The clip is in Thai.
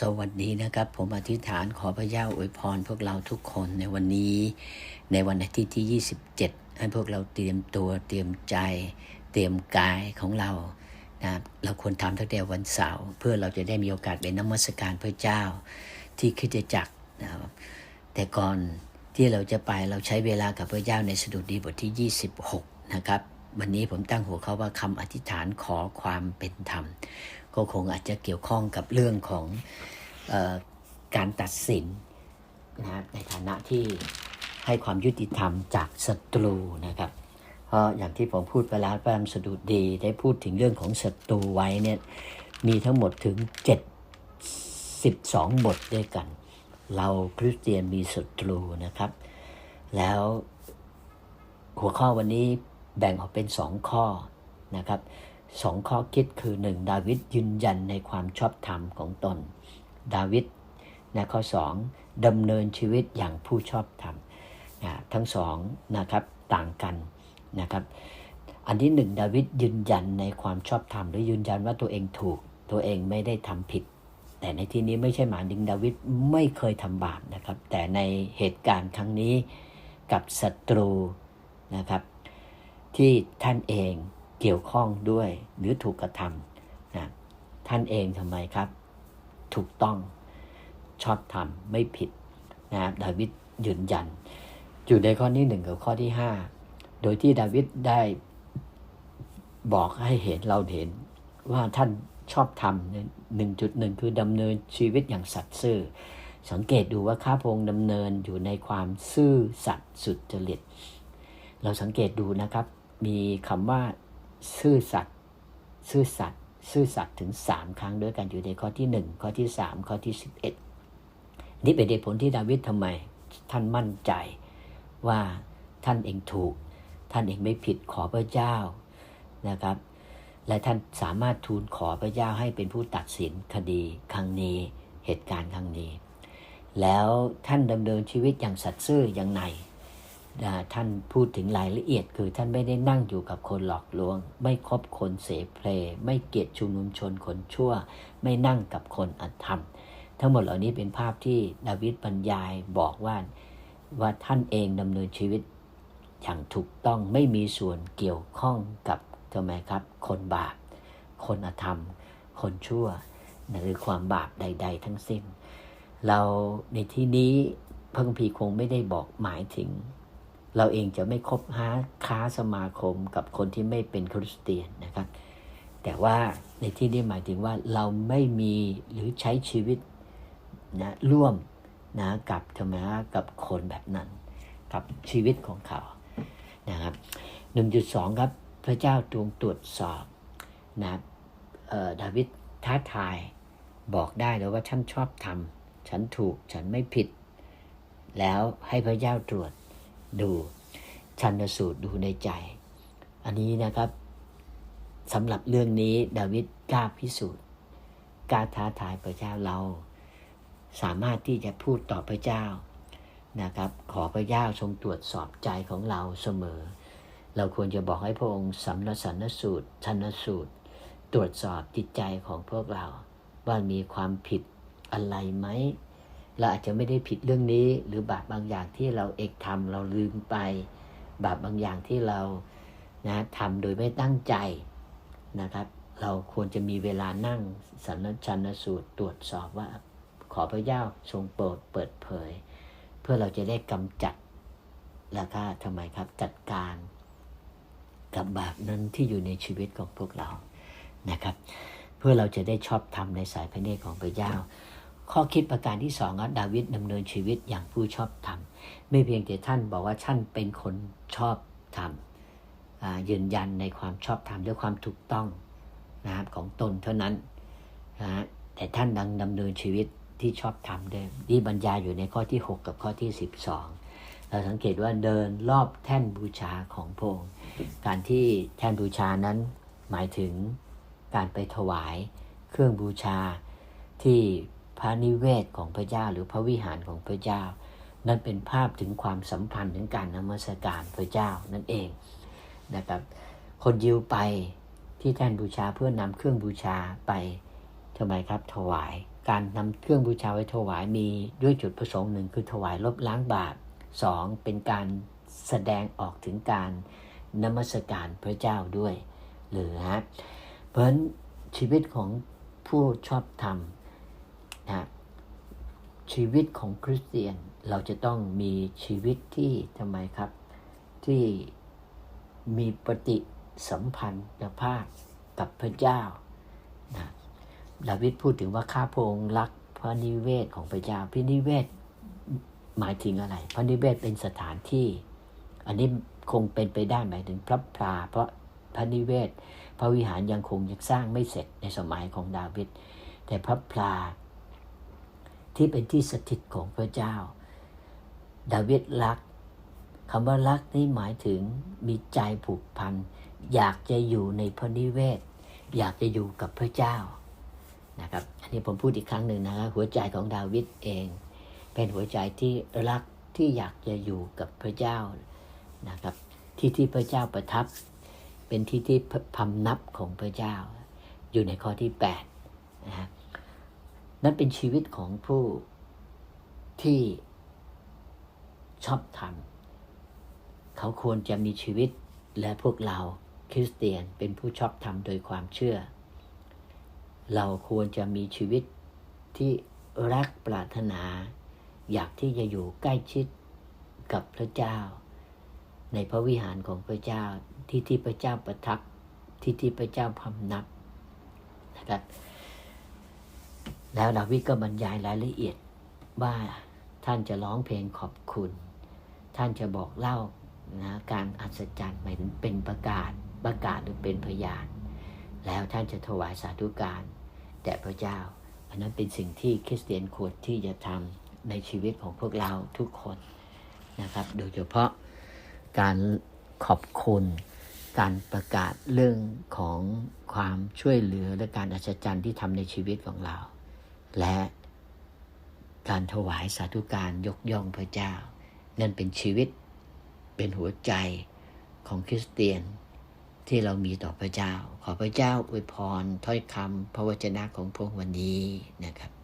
สวัสดีนะครับ ผมอธิษฐานขอพระเจ้าอวยพรพวกเราทุกคนในวันนี้ ในวันอาทิตย์ที่ 27 ให้พวกเราเตรียมตัวเตรียมใจ เตรียมกายของเรานะเราควรทำตั้งแต่วันเสาร์เพื่อเราจะได้มีโอกาสไปนมัสการพระเจ้าที่คิดจักรนะครับแต่ก่อนที่เราจะไปเราใช้เวลากับพระเจ้าในสดุดีบทที่ 26 นะครับ วันนี้ผมตั้งหัวข้อว่าคำอธิษฐานขอความเป็นธรรม ก็คงอาจจะเกี่ยวข้องกับเรื่องของออการตัดสินนะครับในฐานะที่ให้ความยุติธรรมจากศัตรูนะครับ เพราะอย่างที่ผมพูดไปแล้วพระธรรมสดุดีได้พูดถึงเรื่องของศัตรูไว้เนี่ยมีทั้งหมดถึง 72 บทด้วยกัน เราคริสเตียนมีศัตรูนะครับ แล้วหัวข้อวันนี้แบ่งออกเป็นสองข้อนะครับ สองข้อคิดคือหนึ่งดาวิดยืนยันในความชอบธรรมของตน ดาวิดนะข้อสองดำเนินชีวิตอย่างผู้ชอบธรรมนะทั้งสองนะครับต่างกันนะครับอันที่หนึ่งดาวิดยืนยันในความชอบธรรมหรือยืนยันว่าตัวเองถูก ตัวเองไม่ได้ทำผิด แต่ในที่นี้ไม่ใช่หมายถึงดาวิดไม่เคยทำบาปนะครับ แต่ในเหตุการณ์ครั้งนี้กับศัตรูนะครับ ที่ท่านเอง เกี่ยวข้องด้วยหรือถูกกระทำนะท่านเองทำไมครับ ถูกต้องชอบทำไม่ผิดนะครับดาวิดยืนยัน อยู่ในข้อที่หนึ่งกับข้อที่ห้าโดยที่ดาวิดได้บอกให้เห็นเราเห็นว่าท่านชอบทำหนึ่งจุดหนึ่งคือดำเนินชีวิตอย่างสัตย์ซื่อ สังเกตดูว่าข้าพงดำเนินอยู่ในความซื่อสัตย์สุจริต เราสังเกตดูนะครับ มีคำว่า ซื่อสัตย์ซื่อสัตย์ซื่อสัตย์ถึง 3 ครั้งด้วยกันอยู่ในข้อที่ 1 ข้อที่ 3 ข้อที่ 11 นี่เป็นเหตุผลที่ดาวิดทำไม ท่านมั่นใจว่าท่านเองถูก ท่านเองไม่ผิดขอพระเจ้านะครับ และท่านสามารถทูลขอพระเจ้าให้เป็นผู้ตัดสินคดีครั้งนี้เหตุการณ์ครั้งนี้ แล้วท่านดำเนินชีวิตอย่างสัตย์ซื่ออย่างไร ท่านพูดถึงรายละเอียด คือท่านไม่ได้นั่งอยู่กับคนหลอกลวง ไม่คบคนเสเพลไม่เกียดชุมนุมชนคนชั่ว ไม่นั่งกับคนอธรรม ทั้งหมดเหล่านี้เป็นภาพที่ดาวิดบรรยายบอกว่าว่าท่านเองดำเนินชีวิตอย่างถูกต้องไม่มีส่วนเกี่ยวข้องกับทำไมครับ คนบาป คนอธรรม คนชั่ว หรือความบาปใด ๆ ทั้งสิ้น เราในที่นี้พระคัมภีร์คงไม่ได้บอกหมายถึง เราเองจะไม่คบหาค้าสมาคมกับคนที่ไม่เป็นคริสเตียนนะครับ แต่ว่าในที่นี้หมายถึงว่าเราไม่มีหรือใช้ชีวิตนะร่วมนะกับธรรมะกับคนแบบนั้น กับชีวิตของเขานะครับ1.2ครับพระเจ้าตวงตรวจสอบนะดาวิดท้าทายบอกได้เลยว่าฉันชอบทำฉันถูกฉันไม่ผิด แล้วให้พระเจ้าตรวจ ดูชันสูตรดูในใจ อันนี้นะครับสำหรับเรื่องนี้ดาวิดกล้าพิสูจน์กล้าท้าทายพระเจ้าเรา สามารถที่จะพูดต่อพระเจ้านะครับ ขอพระเจ้าทรงตรวจสอบใจของเราเสมอ เราควรจะบอกให้พระองค์สำนสันนสูตรชันสูตร ตรวจสอบจิตใจของพวกเรา ว่ามีความผิดอะไรไหม เราอาจจะไม่ได้ผิดเรื่องนี้ หรือบาปบางอย่างที่เราเอกทำเราลืมไป บาปบางอย่างที่เรานะทำโดยไม่ตั้งใจนะครับ เราควรจะมีเวลานั่งสันชันสูตรตรวจสอบว่า ขอพระเจ้าทรงโปรดเปิดเผย เพื่อเราจะได้กำจัดแล้วก็ทำไมครับจัดการกับบาปนั้นที่อยู่ในชีวิตของพวกเรานะครับ เพื่อเราจะได้ชอบทำในสายพระเนตรของพระเจ้า ข้อคิดประการที่สองดาวิดดำเนินชีวิตอย่างผู้ชอบธรรมไม่เพียงแต่ท่านบอกว่าท่านเป็นคนชอบธรรมยืนยันในความชอบธรรมด้วยความถูกต้องนะครับของตนเท่านั้นนะแต่ท่านดังดำเนินชีวิตที่ชอบธรรมด้วยนี่บรรยายอยู่ในข้อที่ 6 กับข้อที่ 12 เราสังเกตว่าเดินรอบแท่นบูชาของพระองค์การที่แท่นบูชานั้นหมายถึงการไปถวายเครื่องบูชาที่ ระนิเวศของพระเจ้าหรือพระวิหารของพระเจ้า นั่นเป็นภาพถึงความสัมพันธ์ถึงการนมัสการพระเจ้านั่นเองนะครับคนยิวไปที่แท่นบูชาเพื่อนำเครื่องบูชาไปทำไมครับถวาย การนำเครื่องบูชาไว้ถวายมีด้วยจุดประสงค์หนึ่งคือถวายลบล้างบาปสองเป็นการแสดงออกถึงการนมัสการพระเจ้าด้วยหรือฮะเพราะชีวิตของผู้ชอบธรรม นะชีวิตของคริสเตียนเราจะต้องมีชีวิตที่ทำไมครับ ที่มีปฏิสัมพันธ์ภาพกับพระเจ้านะดาวิดพูดถึงว่าข้าพงรักพระนิเวศของพระเจ้าพระนิเวศหมายถึงอะไร พระนิเวศเป็นสถานที่ อันนี้คงเป็นไปได้หมายถึงพระพลาเพราะพระนิเวศ พระวิหารยังคงยังสร้างไม่เสร็จในสมัยของดาวิดแต่พระพลา ที่เป็นที่สถิตของพระเจ้า ดาวิดรักคำว่ารักนี่หมายถึงมีใจผูกพัน อยากจะอยู่ในพระนิเวศ อยากจะอยู่กับพระเจ้านะครับอันนี้ผมพูดอีกครั้งหนึ่งนะครับหัวใจของดาวิดเอง เป็นหัวใจที่รักที่อยากจะอยู่กับพระเจ้านะครับที่ที่พระเจ้าประทับ เป็นที่ที่พำนับของพระเจ้า อยู่ในข้อที่8นะฮะ นั่นเป็นชีวิตของผู้ที่ชอบธรรม เขาควรจะมีชีวิตและพวกเราคริสเตียนเป็นผู้ชอบธรรมโดยความเชื่อ เราควรจะมีชีวิตที่รักปรารถนา อยากที่จะอยู่ใกล้ชิดกับพระเจ้า ในพระวิหารของพระเจ้าที่ที่พระเจ้าประทับที่ที่พระเจ้าพำนับนะครับ แล้วดาวิดก็บรรยายรายละเอียดว่าท่านจะร้องเพลงขอบคุณ ท่านจะบอกเล่านะการอัศจรรย์หมายถึงเป็นประกาศประกาศหรือเป็นพยาน แล้วท่านจะถวายสาธุการแด่พระเจ้า อันนั้นเป็นสิ่งที่คริสเตียนควรที่จะทำในชีวิตของพวกเราทุกคนนะครับ โดยเฉพาะการขอบคุณการประกาศเรื่องของความช่วยเหลือและการอัศจรรย์ที่ทำในชีวิตของเรา และการถวายสาธุการยกย่องพระเจ้า นั่นเป็นชีวิตเป็นหัวใจของคริสเตียนที่เรามีต่อพระเจ้า ขอพระเจ้าอวยพรถ้อยคำพระวจนะของพระองค์วันนี้นะครับ